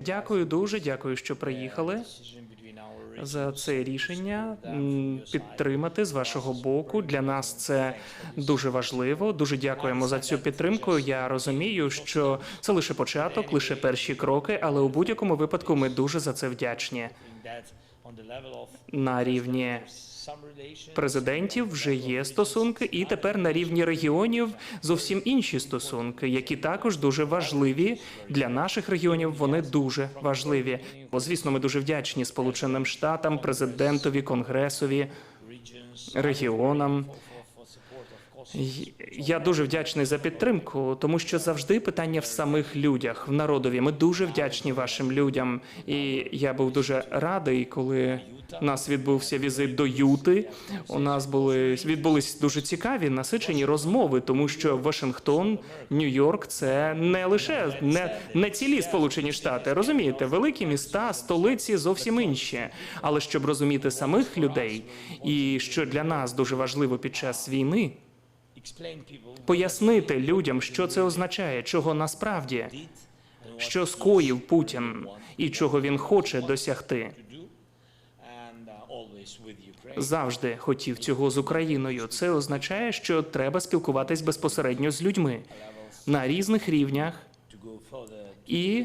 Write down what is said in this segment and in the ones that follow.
Дякую дуже, дякую, що Uh, приїхали. decision За це рішення підтримати з вашого боку. Для нас це дуже важливо. Дуже дякуємо за цю підтримку. Я розумію, що це лише початок, лише перші кроки, але у будь-якому випадку ми дуже за це вдячні. На рівні президентів вже є стосунки, і тепер на рівні регіонів зовсім інші стосунки, які також дуже важливі для наших регіонів. Вони дуже важливі. Бо звісно, ми дуже вдячні Сполученим Штатам, президентові, конгресові, регіонам. Я дуже вдячний за підтримку, тому що завжди питання в самих людях, в народові. Ми дуже вдячні вашим людям. І я був дуже радий, коли у нас відбувся візит до Юти. У нас були відбулись дуже цікаві насичені розмови, тому що Вашингтон, Нью-Йорк це не лише не, не цілі Сполучені Штати. Розумієте, великі міста, столиці зовсім інші. Але щоб розуміти самих людей, і що для нас дуже важливо під час війни. Пояснити людям, що це означає, чого насправді, що скоїв Путін і чого він хоче досягти. uh. Завжди хотів цього з Україною. Це означає, що треба спілкуватись безпосередньо з людьми на різних рівнях і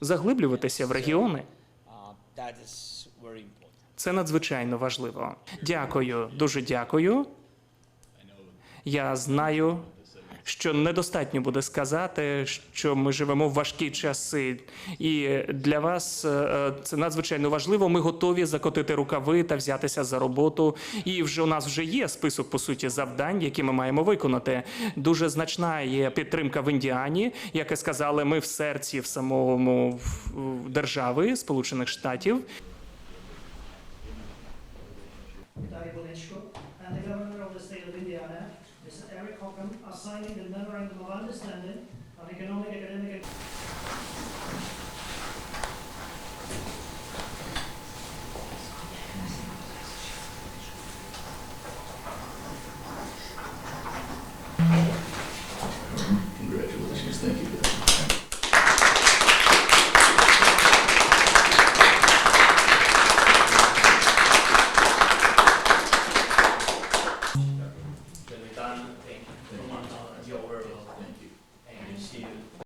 заглиблюватися в регіони. Uh. Це надзвичайно важливо. Дякую, дуже дякую. Я знаю, що недостатньо буде сказати, що ми живемо в важкі часи, і для вас е, це надзвичайно важливо. Ми готові закотити рукави та взятися за роботу. І вже у нас вже є список по суті завдань, які ми маємо виконати. Дуже значна є підтримка в Індіані, як і сказали, ми в серці в самому держави Сполучених Штатів. Bolinchko, and the Mr. Eric Holcomb are signing the memorandum of understanding on economic, academic, and Congratulations, thank you.